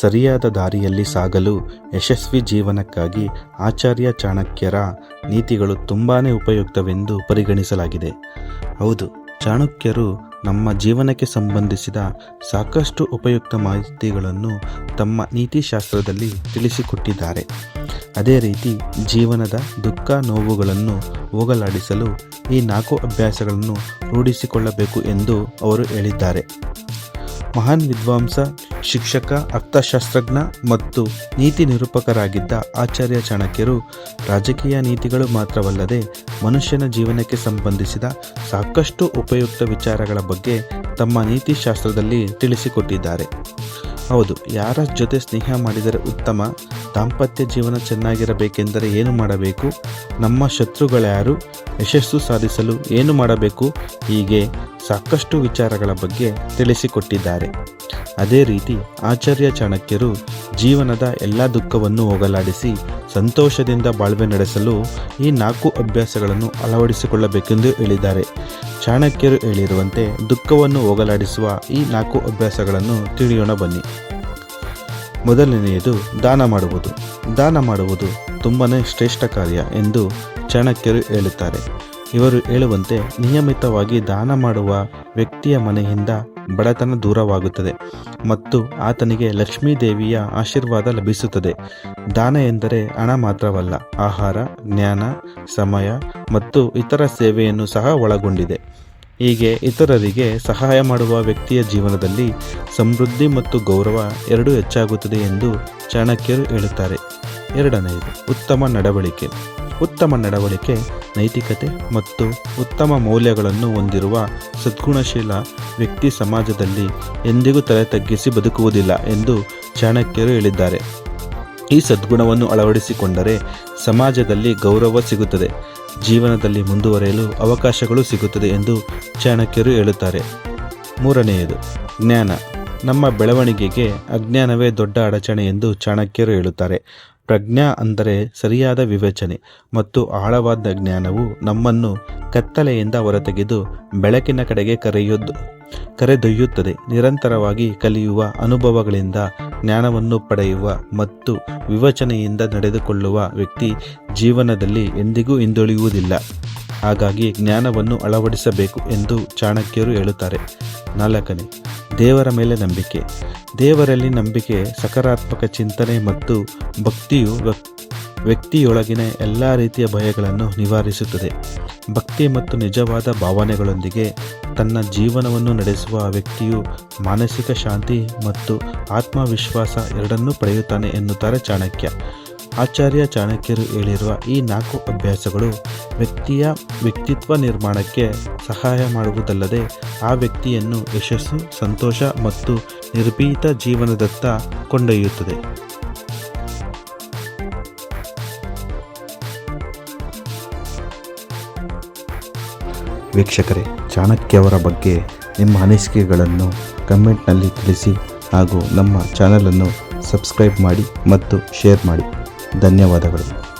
ಸರಿಯಾದ ದಾರಿಯಲ್ಲಿ ಸಾಗಲು ಯಶಸ್ವಿ ಜೀವನಕ್ಕಾಗಿ ಆಚಾರ್ಯ ಚಾಣಕ್ಯರ ನೀತಿಗಳು ತುಂಬಾನೇ ಉಪಯುಕ್ತವೆಂದು ಪರಿಗಣಿಸಲಾಗಿದೆ. ಹೌದು, ಚಾಣಕ್ಯರು ನಮ್ಮ ಜೀವನಕ್ಕೆ ಸಂಬಂಧಿಸಿದ ಸಾಕಷ್ಟು ಉಪಯುಕ್ತ ಮಾಹಿತಿಗಳನ್ನು ತಮ್ಮ ನೀತಿಶಾಸ್ತ್ರದಲ್ಲಿ ತಿಳಿಸಿಕೊಟ್ಟಿದ್ದಾರೆ. ಅದೇ ರೀತಿ ಜೀವನದ ದುಃಖ ನೋವುಗಳನ್ನು ಹೋಗಲಾಡಿಸಲು ಈ ನಾಲ್ಕು ಅಭ್ಯಾಸಗಳನ್ನು ರೂಢಿಸಿಕೊಳ್ಳಬೇಕು ಎಂದು ಅವರು ಹೇಳಿದ್ದಾರೆ. ಮಹಾನ್ ವಿದ್ವಾಂಸ ಶಿಕ್ಷಕ, ಅರ್ಥಶಾಸ್ತ್ರಜ್ಞ ಮತ್ತು ನೀತಿ ನಿರೂಪಕರಾಗಿದ್ದ ಆಚಾರ್ಯ ಚಾಣಕ್ಯರು ರಾಜಕೀಯ ನೀತಿಗಳು ಮಾತ್ರವಲ್ಲದೆ ಮನುಷ್ಯನ ಜೀವನಕ್ಕೆ ಸಂಬಂಧಿಸಿದ ಸಾಕಷ್ಟು ಉಪಯುಕ್ತ ವಿಚಾರಗಳ ಬಗ್ಗೆ ತಮ್ಮ ನೀತಿಶಾಸ್ತ್ರದಲ್ಲಿ ತಿಳಿಸಿಕೊಟ್ಟಿದ್ದಾರೆ. ಹೌದು, ಯಾರ ಜೊತೆ ಸ್ನೇಹ ಮಾಡಿದರೆ ಉತ್ತಮ? ದಾಂಪತ್ಯ ಜೀವನ ಚೆನ್ನಾಗಿರಬೇಕೆಂದರೆ ಏನು ಮಾಡಬೇಕು? ನಮ್ಮ ಶತ್ರುಗಳ್ಯಾರು ಯಶಸ್ಸು ಸಾಧಿಸಲು ಏನು ಮಾಡಬೇಕು? ಹೀಗೆ ಸಾಕಷ್ಟು ವಿಚಾರಗಳ ಬಗ್ಗೆ ತಿಳಿಸಿಕೊಟ್ಟಿದ್ದಾರೆ. ಅದೇ ರೀತಿ ಆಚಾರ್ಯ ಚಾಣಕ್ಯರು ಜೀವನದ ಎಲ್ಲ ದುಃಖವನ್ನು ಹೋಗಲಾಡಿಸಿ ಸಂತೋಷದಿಂದ ಬಾಳ್ವೆ ನಡೆಸಲು ಈ ನಾಲ್ಕು ಅಭ್ಯಾಸಗಳನ್ನು ಅಳವಡಿಸಿಕೊಳ್ಳಬೇಕೆಂದು ಹೇಳಿದ್ದಾರೆ. ಚಾಣಕ್ಯರು ಹೇಳಿರುವಂತೆ ದುಃಖವನ್ನು ಹೋಗಲಾಡಿಸುವ ಈ ನಾಲ್ಕು ಅಭ್ಯಾಸಗಳನ್ನು ತಿಳಿಯೋಣ ಬನ್ನಿ. ಮೊದಲನೆಯದು ದಾನ ಮಾಡುವುದು. ದಾನ ಮಾಡುವುದು ತುಂಬಾ ಶ್ರೇಷ್ಠ ಕಾರ್ಯ ಎಂದು ಚಾಣಕ್ಯರು ಹೇಳುತ್ತಾರೆ. ಇವರು ಹೇಳುವಂತೆ ನಿಯಮಿತವಾಗಿ ದಾನ ಮಾಡುವ ವ್ಯಕ್ತಿಯ ಮನೆಯಿಂದ ಬಡತನ ದೂರವಾಗುತ್ತದೆ ಮತ್ತು ಆತನಿಗೆ ಲಕ್ಷ್ಮೀ ದೇವಿಯ ಆಶೀರ್ವಾದ ಲಭಿಸುತ್ತದೆ. ದಾನ ಎಂದರೆ ಹಣ ಮಾತ್ರವಲ್ಲ, ಆಹಾರ, ಜ್ಞಾನ, ಸಮಯ ಮತ್ತು ಇತರ ಸೇವೆಯನ್ನು ಸಹ ಒಳಗೊಂಡಿದೆ. ಹೀಗೆ ಇತರರಿಗೆ ಸಹಾಯ ಮಾಡುವ ವ್ಯಕ್ತಿಯ ಜೀವನದಲ್ಲಿ ಸಮೃದ್ಧಿ ಮತ್ತು ಗೌರವ ಎರಡೂ ಹೆಚ್ಚಾಗುತ್ತದೆ ಎಂದು ಚಾಣಕ್ಯರು ಹೇಳುತ್ತಾರೆ. ಎರಡನೆಯದು, ಉತ್ತಮ ನಡವಳಿಕೆ. ಉತ್ತಮ ನಡವಳಿಕೆ ನೈತಿಕತೆ ಮತ್ತು ಉತ್ತಮ ಮೌಲ್ಯಗಳನ್ನು ಹೊಂದಿರುವ ಸದ್ಗುಣಶೀಲ ವ್ಯಕ್ತಿ ಸಮಾಜದಲ್ಲಿ ಎಂದಿಗೂ ತಲೆ ತಗ್ಗಿಸಿ ಬದುಕುವುದಿಲ್ಲ ಎಂದು ಚಾಣಕ್ಯರು ಹೇಳಿದ್ದಾರೆ. ಈ ಸದ್ಗುಣವನ್ನು ಅಳವಡಿಸಿಕೊಂಡರೆ ಸಮಾಜದಲ್ಲಿ ಗೌರವ ಸಿಗುತ್ತದೆ. ಜೀವನದಲ್ಲಿ ಮುಂದುವರೆಯಲು ಅವಕಾಶಗಳು ಸಿಗುತ್ತದೆ ಎಂದು ಚಾಣಕ್ಯರು ಹೇಳುತ್ತಾರೆ. ಮೂರನೆಯದು, ಜ್ಞಾನ. ನಮ್ಮ ಬೆಳವಣಿಗೆಗೆ ಅಜ್ಞಾನವೇ ದೊಡ್ಡ ಅಡಚಣೆ ಎಂದು ಚಾಣಕ್ಯರು ಹೇಳುತ್ತಾರೆ. ಪ್ರಜ್ಞಾ ಅಂದರೆ ಸರಿಯಾದ ವಿವೇಚನೆ ಮತ್ತು ಆಳವಾದ ಜ್ಞಾನವು ನಮ್ಮನ್ನು ಕತ್ತಲೆಯಿಂದ ಹೊರತೆಗೆದು ಬೆಳಕಿನ ಕಡೆಗೆ ಕರೆಯೊದ್ದು ಕರೆದೊಯ್ಯುತ್ತದೆ. ನಿರಂತರವಾಗಿ ಕಲಿಯುವ ಅನುಭವಗಳಿಂದ ಜ್ಞಾನವನ್ನು ಪಡೆಯುವ ಮತ್ತು ವಿವೇಚನೆಯಿಂದ ನಡೆದುಕೊಳ್ಳುವ ವ್ಯಕ್ತಿ ಜೀವನದಲ್ಲಿ ಎಂದಿಗೂ ಹಿಂದುಳಿಯುವುದಿಲ್ಲ. ಹಾಗಾಗಿ ಜ್ಞಾನವನ್ನು ಅಳವಡಿಸಬೇಕು ಎಂದು ಚಾಣಕ್ಯರು ಹೇಳುತ್ತಾರೆ. ನಾಲ್ಕನೇ ದೇವರ ಮೇಲೆ ನಂಬಿಕೆ. ದೇವರಲ್ಲಿ ನಂಬಿಕೆ, ಸಕಾರಾತ್ಮಕ ಚಿಂತನೆ ಮತ್ತು ಭಕ್ತಿಯು ವ್ಯಕ್- ವ್ಯಕ್ತಿಯೊಳಗಿನ ಎಲ್ಲ ರೀತಿಯ ಭಯಗಳನ್ನು ನಿವಾರಿಸುತ್ತದೆ. ಭಕ್ತಿ ಮತ್ತು ನಿಜವಾದ ಭಾವನೆಗಳೊಂದಿಗೆ ತನ್ನ ಜೀವನವನ್ನು ನಡೆಸುವ ವ್ಯಕ್ತಿಯು ಮಾನಸಿಕ ಶಾಂತಿ ಮತ್ತು ಆತ್ಮವಿಶ್ವಾಸ ಎರಡನ್ನೂ ಪಡೆಯುತ್ತಾನೆ ಎನ್ನುತ್ತಾರೆ ಚಾಣಕ್ಯ. ಆಚಾರ್ಯ ಚಾಣಕ್ಯರು ಹೇಳಿರುವ ಈ ನಾಲ್ಕು ಅಭ್ಯಾಸಗಳು ವ್ಯಕ್ತಿಯ ವ್ಯಕ್ತಿತ್ವ ನಿರ್ಮಾಣಕ್ಕೆ ಸಹಾಯ ಮಾಡುವುದಲ್ಲದೆ ಆ ವ್ಯಕ್ತಿಯನ್ನು ಯಶಸ್ಸು, ಸಂತೋಷ ಮತ್ತು ನಿರ್ಭೀತ ಜೀವನದತ್ತ ಕೊಂಡೊಯ್ಯುತ್ತದೆ. ವೀಕ್ಷಕರೇ ಚಾಣಕ್ಯವರ ಬಗ್ಗೆ ನಿಮ್ಮ ಅನಿಸಿಕೆಗಳನ್ನು ಕಮೆಂಟ್ನಲ್ಲಿ ತಿಳಿಸಿ ಹಾಗೂ ನಮ್ಮ ಚಾನಲನ್ನು ಸಬ್ಸ್ಕ್ರೈಬ್ ಮಾಡಿ ಮತ್ತು ಶೇರ್ ಮಾಡಿ. ಧನ್ಯವಾದಗಳು.